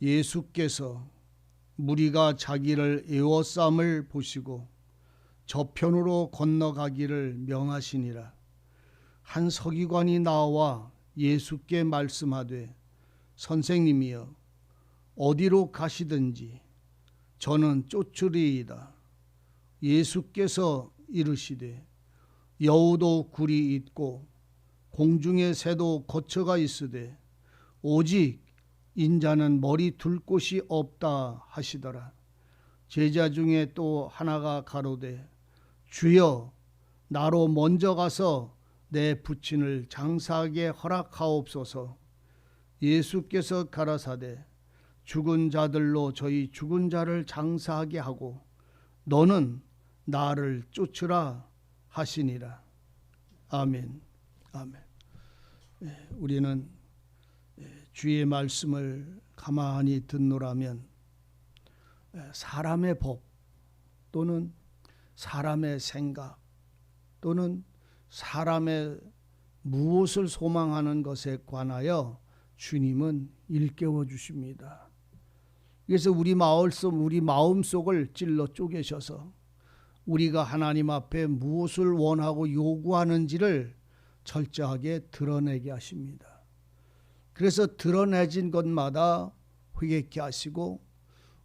예수께서 무리가 자기를 에워쌈을 보시고 저편으로 건너가기를 명하시니라. 한 서기관이 나와 예수께 말씀하되 선생님이여 어디로 가시든지 저는 쫓으리이다. 예수께서 이르시되 여우도 굴이 있고 공중의 새도 거처가 있으되 오직 인자는 머리 둘 곳이 없다 하시더라. 제자 중에 또 하나가 가로되 주여 나로 먼저 가서 내 부친을 장사하게 허락하옵소서. 예수께서 가라사대 죽은 자들로 저희 죽은 자를 장사하게 하고 너는 나를 쫓으라 하시니라. 아멘. 아멘. 예, 우리는 예, 주의 말씀을 가만히 듣노라면 예, 사람의 법 또는 사람의 생각 또는 사람의 무엇을 소망하는 것에 관하여 주님은 일깨워 주십니다. 그래서 우리 마을속 우리 마음 속을 찔러 쪼개셔서 우리가 하나님 앞에 무엇을 원하고 요구하는지를 철저하게 드러내게 하십니다. 그래서 드러내진 것마다 회개케 하시고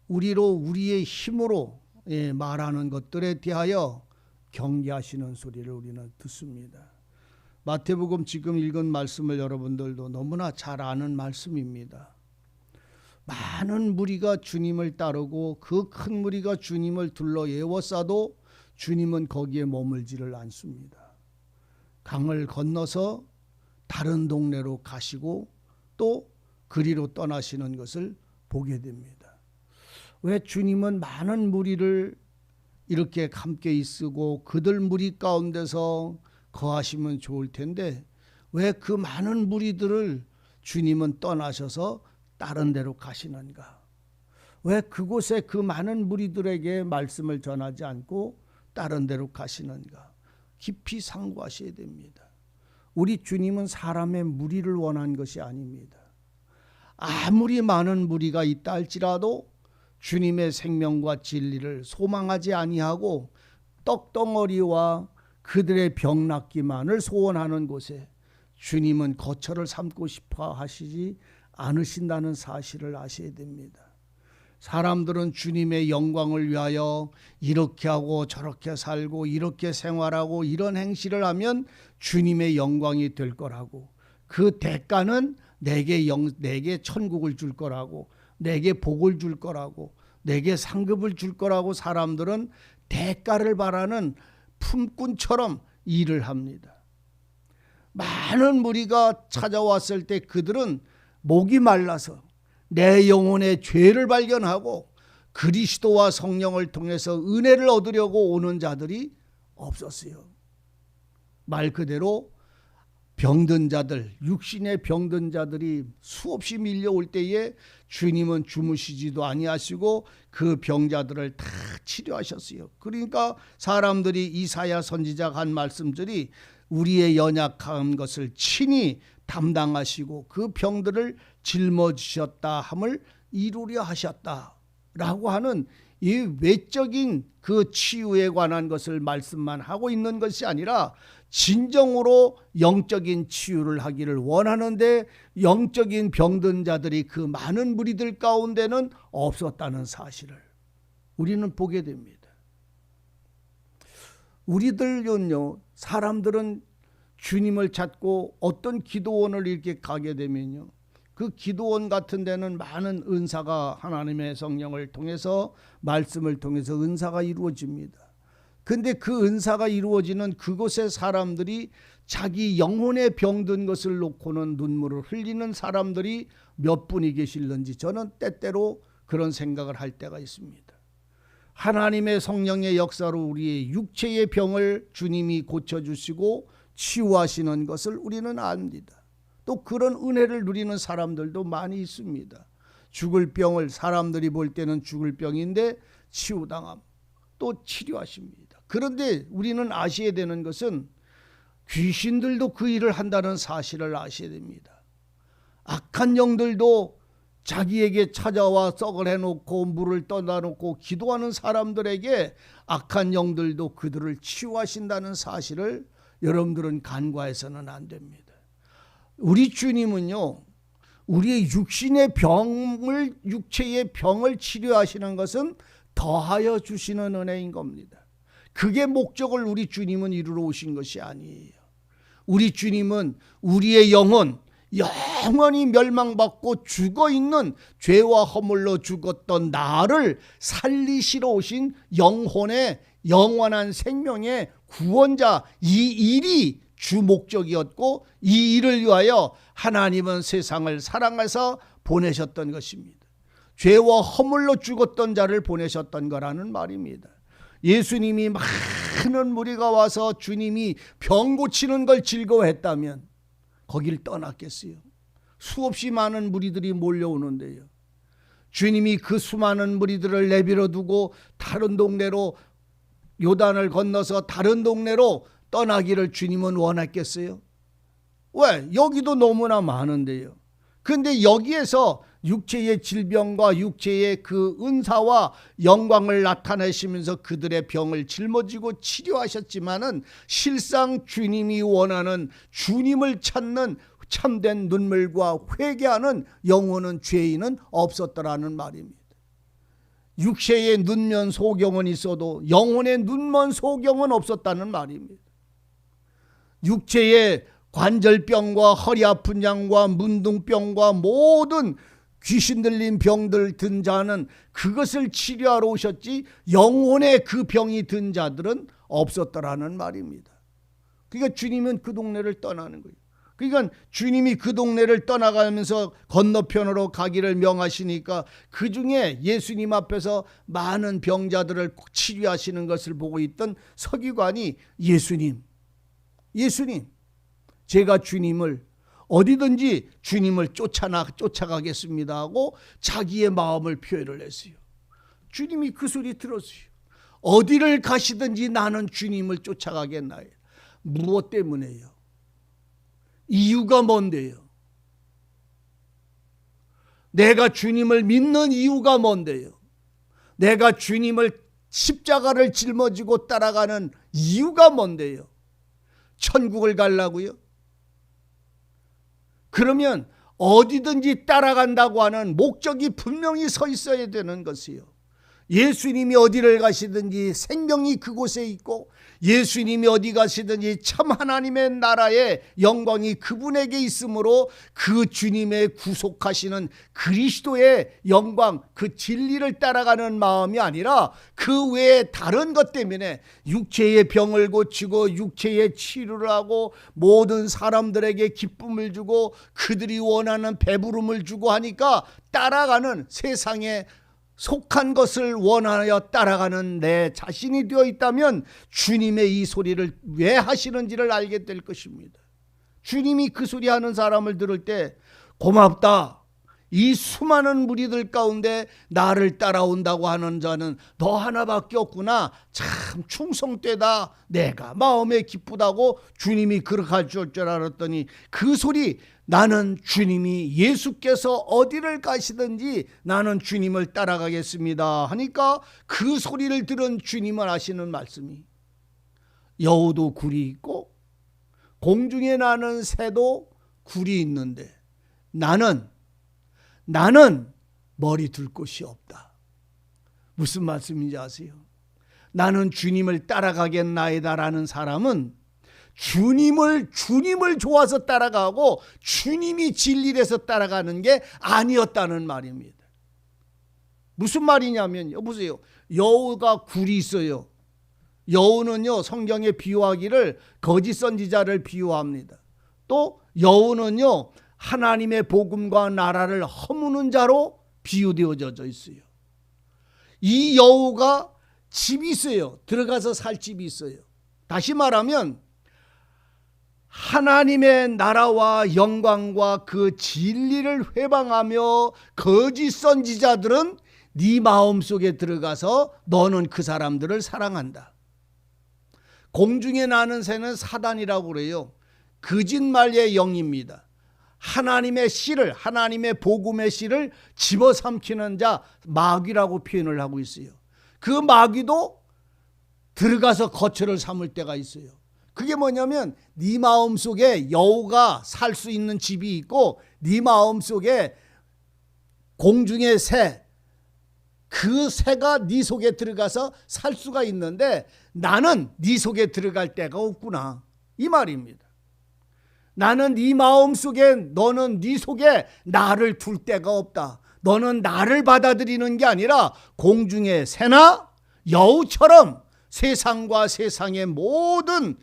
우리로 우리의 힘으로 예, 말하는 것들에 대하여 경계하시는 소리를 우리는 듣습니다. 마태복음 지금 읽은 말씀을 여러분들도 너무나 잘 아는 말씀입니다. 많은 무리가 주님을 따르고 그 큰 무리가 주님을 둘러 예워싸도 주님은 거기에 머물지를 않습니다. 강을 건너서 다른 동네로 가시고 또 그리로 떠나시는 것을 보게 됩니다. 왜 주님은 많은 무리를 이렇게 함께 있으고 그들 무리 가운데서 거하시면 좋을 텐데 왜 그 많은 무리들을 주님은 떠나셔서 다른 데로 가시는가? 왜 그곳에 그 많은 무리들에게 말씀을 전하지 않고 다른 데로 가시는가? 깊이 상고하셔야 됩니다. 우리 주님은 사람의 무리를 원한 것이 아닙니다. 아무리 많은 무리가 있다 할지라도 주님의 생명과 진리를 소망하지 아니하고 떡덩어리와 그들의 병낫기만을 소원하는 곳에 주님은 거처를 삼고 싶어 하시지 않으신다는 사실을 아셔야 됩니다. 사람들은 주님의 영광을 위하여 이렇게 하고 저렇게 살고 이렇게 생활하고 이런 행실을 하면 주님의 영광이 될 거라고 그 대가는 내게 영, 내게 천국을 줄 거라고 내게 복을 줄 거라고 내게 상급을 줄 거라고 사람들은 대가를 바라는 품꾼처럼 일을 합니다. 많은 무리가 찾아왔을 때 그들은 목이 말라서 내 영혼의 죄를 발견하고 그리스도와 성령을 통해서 은혜를 얻으려고 오는 자들이 없었어요. 말 그대로 병든 자들, 육신의 병든 자들이 수없이 밀려올 때에 주님은 주무시지도 아니하시고 그 병자들을 다 치료하셨어요. 그러니까 사람들이 이사야 선지자가 한 말씀들이 우리의 연약한 것을 친히 담당하시고 그 병들을 짊어지셨다 함을 이루려 하셨다라고 하는 이 외적인 그 치유에 관한 것을 말씀만 하고 있는 것이 아니라 진정으로 영적인 치유를 하기를 원하는데 영적인 병든 자들이 그 많은 무리들 가운데는 없었다는 사실을 우리는 보게 됩니다. 우리들은요, 사람들은 주님을 찾고 어떤 기도원을 이렇게 가게 되면요. 그 기도원 같은 데는 많은 은사가 하나님의 성령을 통해서 말씀을 통해서 은사가 이루어집니다. 근데 그 은사가 이루어지는 그곳의 사람들이 자기 영혼에 병든 것을 놓고는 눈물을 흘리는 사람들이 몇 분이 계실는지 저는 때때로 그런 생각을 할 때가 있습니다. 하나님의 성령의 역사로 우리의 육체의 병을 주님이 고쳐주시고 치유하시는 것을 우리는 압니다. 또 그런 은혜를 누리는 사람들도 많이 있습니다. 죽을 병을 사람들이 볼 때는 죽을 병인데 치유당함 또 치료하십니다. 그런데 우리는 아셔야 되는 것은 귀신들도 그 일을 한다는 사실을 아셔야 됩니다. 악한 영들도 자기에게 찾아와 썩을 해놓고 물을 떠나놓고 기도하는 사람들에게 악한 영들도 그들을 치유하신다는 사실을 여러분들은 간과해서는 안 됩니다. 우리 주님은요, 우리의 육신의 병을, 육체의 병을 치료하시는 것은 더하여 주시는 은혜인 겁니다. 그게 목적을 우리 주님은 이루러 오신 것이 아니에요. 우리 주님은 우리의 영혼, 영원히 멸망받고 죽어 있는 죄와 허물로 죽었던 나를 살리시러 오신 영혼의 영원한 생명의 구원자 이 일이 주 목적이었고 이 일을 위하여 하나님은 세상을 사랑해서 보내셨던 것입니다. 죄와 허물로 죽었던 자를 보내셨던 거라는 말입니다. 예수님이 많은 무리가 와서 주님이 병 고치는 걸 즐거워했다면 거길 떠났겠어요. 수없이 많은 무리들이 몰려오는데요. 주님이 그 수많은 무리들을 내버려 두고 다른 동네로 요단을 건너서 다른 동네로 떠나기를 주님은 원했겠어요? 왜? 여기도 너무나 많은데요. 근데 여기에서 육체의 질병과 육체의 그 은사와 영광을 나타내시면서 그들의 병을 짊어지고 치료하셨지만은 실상 주님이 원하는 주님을 찾는 참된 눈물과 회개하는 영혼은 죄인은 없었더라는 말입니다. 육체의 눈면 소경은 있어도 영혼의 눈먼 소경은 없었다는 말입니다. 육체의 관절병과 허리 아픈 양과 문둥병과 모든 귀신 들린 병들 든 자는 그것을 치료하러 오셨지 영혼의 그 병이 든 자들은 없었더라는 말입니다. 그러니까 주님은 그 동네를 떠나는 거예요. 그러니까 주님이 그 동네를 떠나가면서 건너편으로 가기를 명하시니까 그 중에 예수님 앞에서 많은 병자들을 치료하시는 것을 보고 있던 서기관이 예수님, 예수님, 제가 주님을 어디든지 주님을 쫓아나 쫓아가겠습니다 하고 자기의 마음을 표현을 했어요. 주님이 그 소리 들었어요. 어디를 가시든지 나는 주님을 쫓아가겠나요? 무엇 때문에요? 이유가 뭔데요? 내가 주님을 믿는 이유가 뭔데요? 내가 주님을 십자가를 짊어지고 따라가는 이유가 뭔데요? 천국을 갈라고요? 그러면 어디든지 따라간다고 하는 목적이 분명히 서 있어야 되는 것이요. 예수님이 어디를 가시든지 생명이 그곳에 있고 예수님이 어디 가시든지 참 하나님의 나라의 영광이 그분에게 있으므로 그 주님의 구속하시는 그리스도의 영광 그 진리를 따라가는 마음이 아니라 그 외에 다른 것 때문에 육체의 병을 고치고 육체의 치료를 하고 모든 사람들에게 기쁨을 주고 그들이 원하는 배부름을 주고 하니까 따라가는 세상의 속한 것을 원하여 따라가는 내 자신이 되어 있다면 주님의 이 소리를 왜 하시는지를 알게 될 것입니다. 주님이 그 소리 하는 사람을 들을 때 고맙다. 이 수많은 무리들 가운데 나를 따라온다고 하는 자는 너 하나밖에 없구나. 참 충성되다. 내가 마음에 기쁘다고 주님이 그렇게 할줄 알았더니 그 소리 나는 주님이 예수께서 어디를 가시든지 나는 주님을 따라가겠습니다. 하니까 그 소리를 들은 주님을 하시는 말씀이 여우도 굴이 있고 공중에 나는 새도 굴이 있는데 나는 나는 머리 둘 곳이 없다. 무슨 말씀인지 아세요? 나는 주님을 따라가겠나이다라는 사람은 주님을 주님을 좋아서 따라가고 주님이 진리에서 따라가는 게 아니었다는 말입니다. 무슨 말이냐면요. 보세요. 여우가 굴이 있어요. 여우는요 성경에 비유하기를 거짓 선지자를 비유합니다. 또 여우는요 하나님의 복음과 나라를 허무는 자로 비유되어져 있어요. 이 여우가 집이 있어요. 들어가서 살 집이 있어요. 다시 말하면 하나님의 나라와 영광과 그 진리를 회방하며 거짓 선지자들은 네 마음속에 들어가서 너는 그 사람들을 사랑한다. 공중에 나는 새는 사단이라고 그래요. 거짓말의 영입니다. 하나님의 씨를 하나님의 복음의 씨를 집어삼키는 자 마귀라고 표현을 하고 있어요. 그 마귀도 들어가서 거처를 삼을 때가 있어요. 그게 뭐냐면 네 마음 속에 여우가 살 수 있는 집이 있고 네 마음 속에 공중의 새, 그 새가 네 속에 들어가서 살 수가 있는데 나는 네 속에 들어갈 데가 없구나 이 말입니다. 나는 네 마음 속에 너는 네 속에 나를 둘 데가 없다. 너는 나를 받아들이는 게 아니라 공중의 새나 여우처럼 세상과 세상의 모든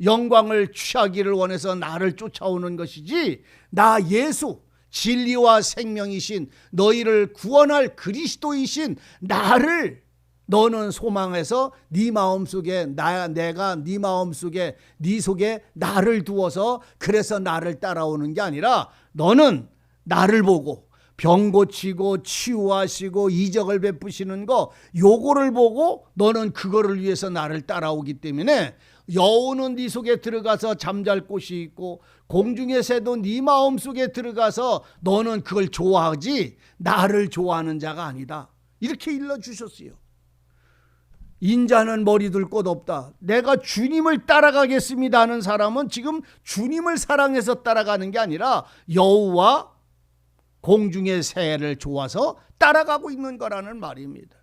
영광을 취하기를 원해서 나를 쫓아오는 것이지 나 예수 진리와 생명이신 너희를 구원할 그리스도이신 나를 너는 소망해서 네 마음속에 나 내가 네 마음속에 네 속에 나를 두어서 그래서 나를 따라오는 게 아니라 너는 나를 보고 병 고치고 치유하시고 이적을 베푸시는 거 요거를 보고 너는 그거를 위해서 나를 따라오기 때문에 여우는 네 속에 들어가서 잠잘 곳이 있고 공중의 새도 네 마음 속에 들어가서 너는 그걸 좋아하지 나를 좋아하는 자가 아니다. 이렇게 일러 주셨어요. 인자는 머리 둘 곳 없다. 내가 주님을 따라가겠습니다 하는 사람은 지금 주님을 사랑해서 따라가는 게 아니라 여우와 공중의 새를 좋아서 따라가고 있는 거라는 말입니다.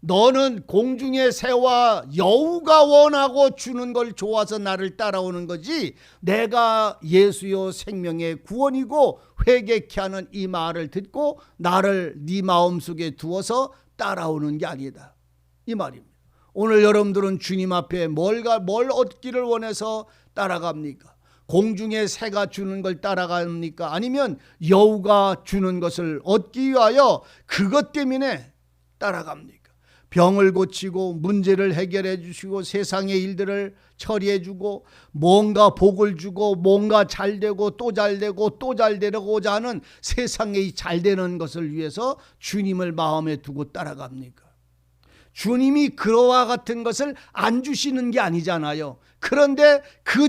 너는 공중의 새와 여우가 원하고 주는 걸 좋아서 나를 따라오는 거지 내가 예수요 생명의 구원이고 회개케 하는 이 말을 듣고 나를 네 마음속에 두어서 따라오는 게 아니다. 이 말입니다. 오늘 여러분들은 주님 앞에 뭘가 뭘 얻기를 원해서 따라갑니까? 공중의 새가 주는 걸 따라갑니까? 아니면 여우가 주는 것을 얻기 위하여 그것 때문에 따라갑니까? 병을 고치고 문제를 해결해 주시고 세상의 일들을 처리해 주고 뭔가 복을 주고 뭔가 잘 되고 또 잘 되고 또 잘 되려고자 하는 세상의 잘 되는 것을 위해서 주님을 마음에 두고 따라갑니까? 주님이 그와 같은 것을 안 주시는 게 아니잖아요. 그런데 그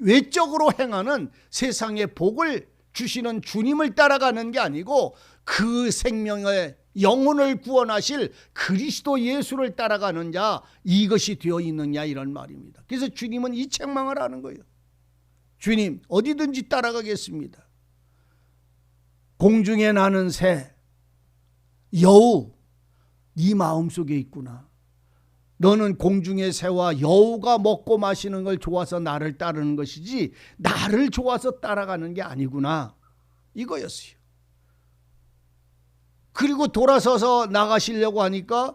외적으로 행하는 세상의 복을 주시는 주님을 따라가는 게 아니고 그 생명의 영혼을 구원하실 그리스도 예수를 따라가는 자 이것이 되어 있느냐 이런 말입니다. 그래서 주님은 이 책망을 하는 거예요. 주님 어디든지 따라가겠습니다. 공중에 나는 새 여우 네 마음속에 있구나. 너는 공중의 새와 여우가 먹고 마시는 걸 좋아서 나를 따르는 것이지 나를 좋아서 따라가는 게 아니구나. 이거였어요. 그리고 돌아서서 나가시려고 하니까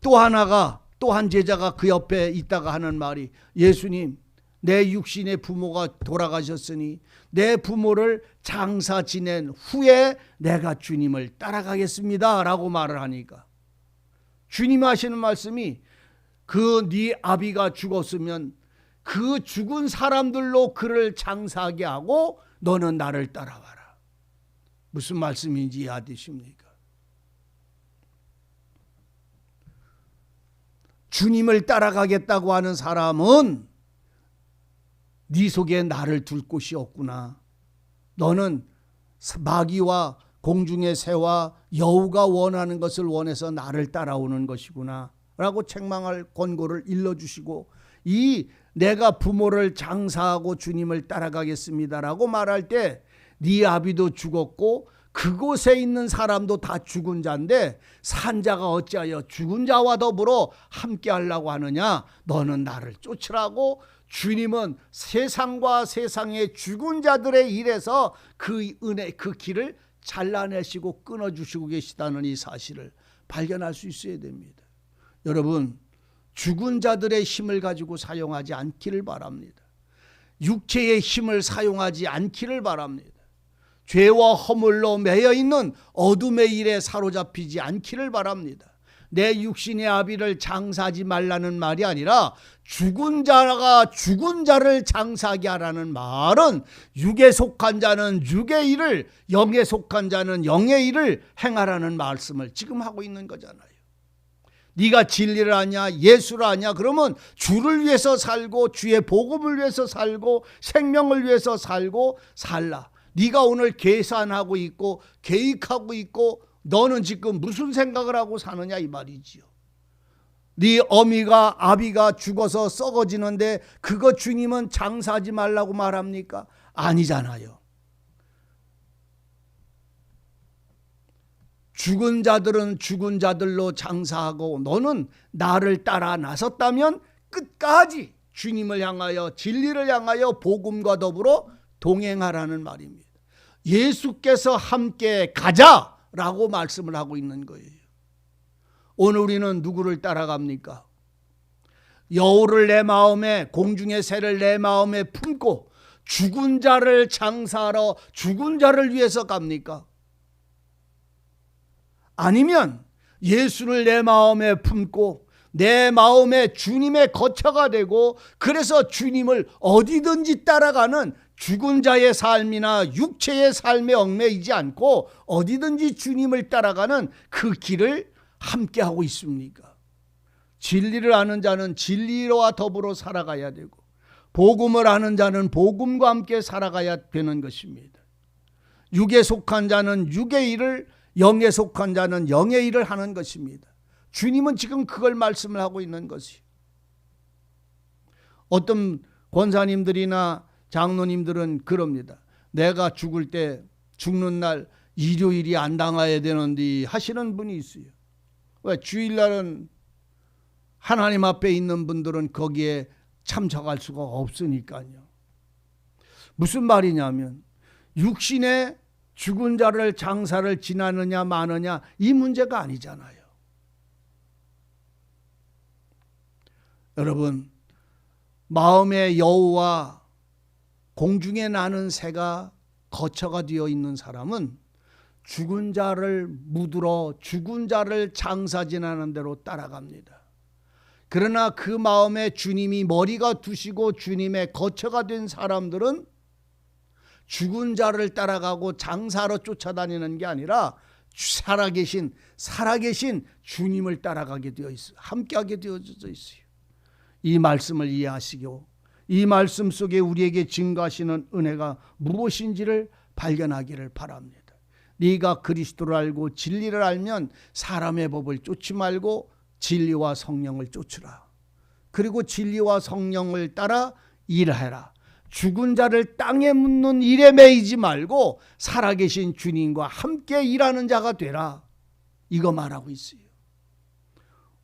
또 하나가 또 한 제자가 그 옆에 있다가 하는 말이 예수님 내 육신의 부모가 돌아가셨으니 내 부모를 장사 지낸 후에 내가 주님을 따라가겠습니다 라고 말을 하니까 주님 하시는 말씀이 그 네 아비가 죽었으면 그 죽은 사람들로 그를 장사하게 하고 너는 나를 따라와라. 무슨 말씀인지 이해되십니까? 주님을 따라가겠다고 하는 사람은 네 속에 나를 둘 곳이 없구나. 너는 마귀와 공중의 새와 여우가 원하는 것을 원해서 나를 따라오는 것이구나. 라고 책망할 권고를 일러주시고 이 내가 부모를 장사하고 주님을 따라가겠습니다라고 말할 때 네 아비도 죽었고 그곳에 있는 사람도 다 죽은 자인데 산 자가 어찌하여 죽은 자와 더불어 함께 하려고 하느냐 너는 나를 쫓으라고 주님은 세상과 세상의 죽은 자들의 일에서 그 은혜 그 길을 잘라내시고 끊어주시고 계시다는 이 사실을 발견할 수 있어야 됩니다. 여러분 죽은 자들의 힘을 가지고 사용하지 않기를 바랍니다. 육체의 힘을 사용하지 않기를 바랍니다. 죄와 허물로 매여 있는 어둠의 일에 사로잡히지 않기를 바랍니다. 내 육신의 아비를 장사하지 말라는 말이 아니라 죽은 자가 죽은 자를 장사하게 하라는 말은 육에 속한 자는 육의 일을 영에 속한 자는 영의 일을 행하라는 말씀을 지금 하고 있는 거잖아요. 네가 진리를 아냐 예수를 아냐 그러면 주를 위해서 살고 주의 복음을 위해서 살고 생명을 위해서 살고 살라. 네가 오늘 계산하고 있고 계획하고 있고 너는 지금 무슨 생각을 하고 사느냐 이 말이지요. 네 어미가 아비가 죽어서 썩어지는데 그거 주님은 장사하지 말라고 말합니까? 아니잖아요. 죽은 자들은 죽은 자들로 장사하고 너는 나를 따라 나섰다면 끝까지 주님을 향하여 진리를 향하여 복음과 더불어 동행하라는 말입니다. 예수께서 함께 가자라고 말씀을 하고 있는 거예요. 오늘 우리는 누구를 따라갑니까? 여우를 내 마음에 공중의 새를 내 마음에 품고 죽은 자를 장사하러 죽은 자를 위해서 갑니까? 아니면 예수를 내 마음에 품고 내 마음에 주님의 거처가 되고 그래서 주님을 어디든지 따라가는 죽은 자의 삶이나 육체의 삶에 얽매이지 않고 어디든지 주님을 따라가는 그 길을 함께 하고 있습니까? 진리를 아는 자는 진리와 더불어 살아가야 되고 복음을 아는 자는 복음과 함께 살아가야 되는 것입니다. 육에 속한 자는 육의 일을 영에 속한 자는 영의 일을 하는 것입니다. 주님은 지금 그걸 말씀을 하고 있는 것이요. 어떤 권사님들이나 장로님들은 그럽니다. 내가 죽을 때 죽는 날 일요일이 안 당해야 되는데 하시는 분이 있어요. 왜 주일날은 하나님 앞에 있는 분들은 거기에 참석할 수가 없으니까요. 무슨 말이냐면 육신의 죽은 자를 장사를 지나느냐 마느냐 이 문제가 아니잖아요. 여러분 마음의 여우와 공중에 나는 새가 거처가 되어 있는 사람은 죽은 자를 묻으러 죽은 자를 장사 지나는 대로 따라갑니다. 그러나 그 마음에 주님이 머리가 두시고 주님의 거처가 된 사람들은 죽은 자를 따라가고 장사로 쫓아다니는 게 아니라 살아계신 살아계신 주님을 따라가게 되어 있어 함께하게 되어져 있어요. 이 말씀을 이해하시고 이 말씀 속에 우리에게 증거하시는 은혜가 무엇인지를 발견하기를 바랍니다. 네가 그리스도를 알고 진리를 알면 사람의 법을 쫓지 말고 진리와 성령을 쫓으라. 그리고 진리와 성령을 따라 일하라. 죽은 자를 땅에 묻는 일에 매이지 말고 살아계신 주님과 함께 일하는 자가 되라. 이거 말하고 있어요.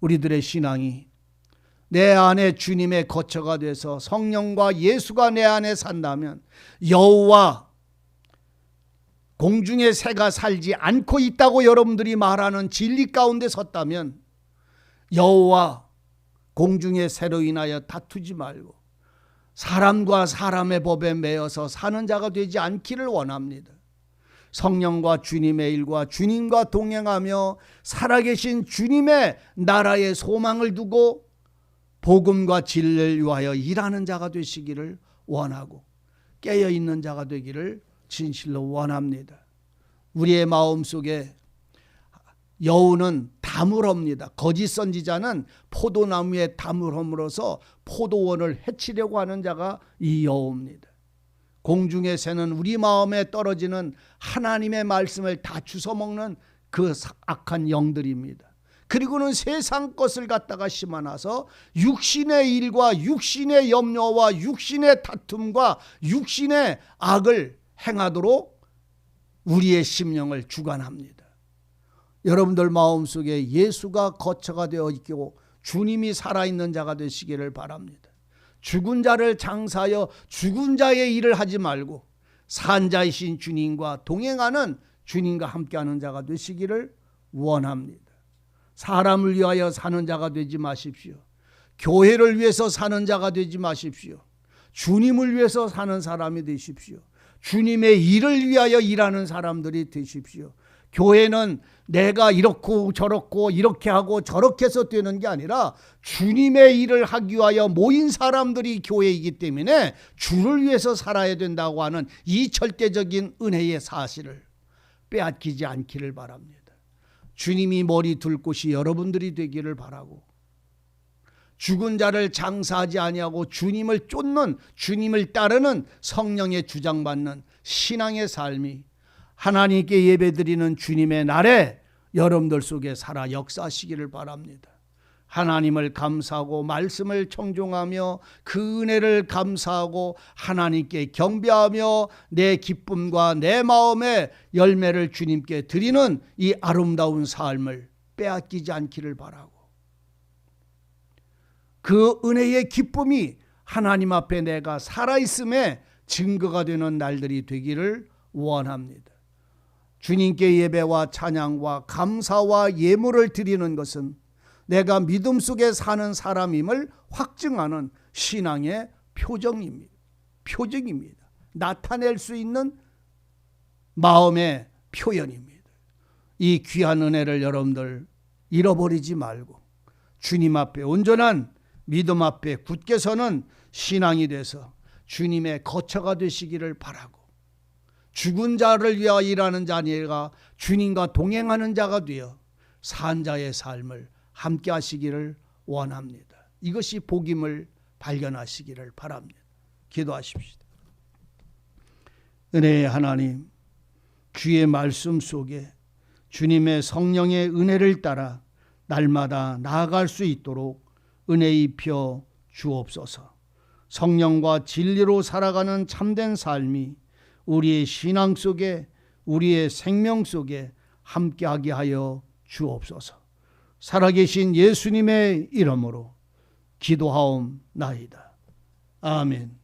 우리들의 신앙이 내 안에 주님의 거처가 돼서 성령과 예수가 내 안에 산다면 여호와 공중의 새가 살지 않고 있다고 여러분들이 말하는 진리 가운데 섰다면 여호와 공중의 새로 인하여 다투지 말고 사람과 사람의 법에 매여서 사는 자가 되지 않기를 원합니다. 성령과 주님의 일과 주님과 동행하며 살아계신 주님의 나라의 소망을 두고 복음과 진리를 위하여 일하는 자가 되시기를 원하고 깨어 있는 자가 되기를 진실로 원합니다. 우리의 마음 속에 여우는 담을 옵니다. 거짓 선지자는 포도나무에 담을 험으로써 포도원을 해치려고 하는 자가 이 여우입니다. 공중의 새는 우리 마음에 떨어지는 하나님의 말씀을 다 주워 먹는 그 악한 영들입니다. 그리고는 세상 것을 갖다가 심어놔서 육신의 일과 육신의 염려와 육신의 다툼과 육신의 악을 행하도록 우리의 심령을 주관합니다. 여러분들 마음속에 예수가 거처가 되어 있고 주님이 살아있는 자가 되시기를 바랍니다. 죽은 자를 장사하여 죽은 자의 일을 하지 말고 산자이신 주님과 동행하는 주님과 함께하는 자가 되시기를 원합니다. 사람을 위하여 사는 자가 되지 마십시오. 교회를 위해서 사는 자가 되지 마십시오. 주님을 위해서 사는 사람이 되십시오. 주님의 일을 위하여 일하는 사람들이 되십시오. 교회는 내가 이렇고 저렇고 이렇게 하고 저렇게 해서 되는 게 아니라 주님의 일을 하기 위하여 모인 사람들이 교회이기 때문에 주를 위해서 살아야 된다고 하는 이 절대적인 은혜의 사실을 빼앗기지 않기를 바랍니다. 주님이 머리 둘 곳이 여러분들이 되기를 바라고 죽은 자를 장사하지 아니하고 주님을 쫓는 주님을 따르는 성령의 주장받는 신앙의 삶이 하나님께 예배드리는 주님의 날에 여러분들 속에 살아 역사하시기를 바랍니다. 하나님을 감사하고 말씀을 청종하며 그 은혜를 감사하고 하나님께 경배하며 내 기쁨과 내 마음의 열매를 주님께 드리는 이 아름다운 삶을 빼앗기지 않기를 바라고 그 은혜의 기쁨이 하나님 앞에 내가 살아있음에 증거가 되는 날들이 되기를 원합니다. 주님께 예배와 찬양과 감사와 예물을 드리는 것은 내가 믿음 속에 사는 사람임을 확증하는 신앙의 표정입니다. 표정입니다. 나타낼 수 있는 마음의 표현입니다. 이 귀한 은혜를 여러분들 잃어버리지 말고 주님 앞에 온전한 믿음 앞에 굳게 서는 신앙이 돼서 주님의 거처가 되시기를 바라고 죽은 자를 위하여 일하는 자니가 주님과 동행하는 자가 되어 산 자의 삶을 함께 하시기를 원합니다. 이것이 복임을 발견하시기를 바랍니다. 기도하십시다. 은혜의 하나님, 주의 말씀 속에 주님의 성령의 은혜를 따라 날마다 나아갈 수 있도록 은혜 입혀 주옵소서. 성령과 진리로 살아가는 참된 삶이 우리의 신앙 속에 우리의 생명 속에 함께하게 하여 주옵소서. 살아계신 예수님의 이름으로 기도하옵나이다. 아멘.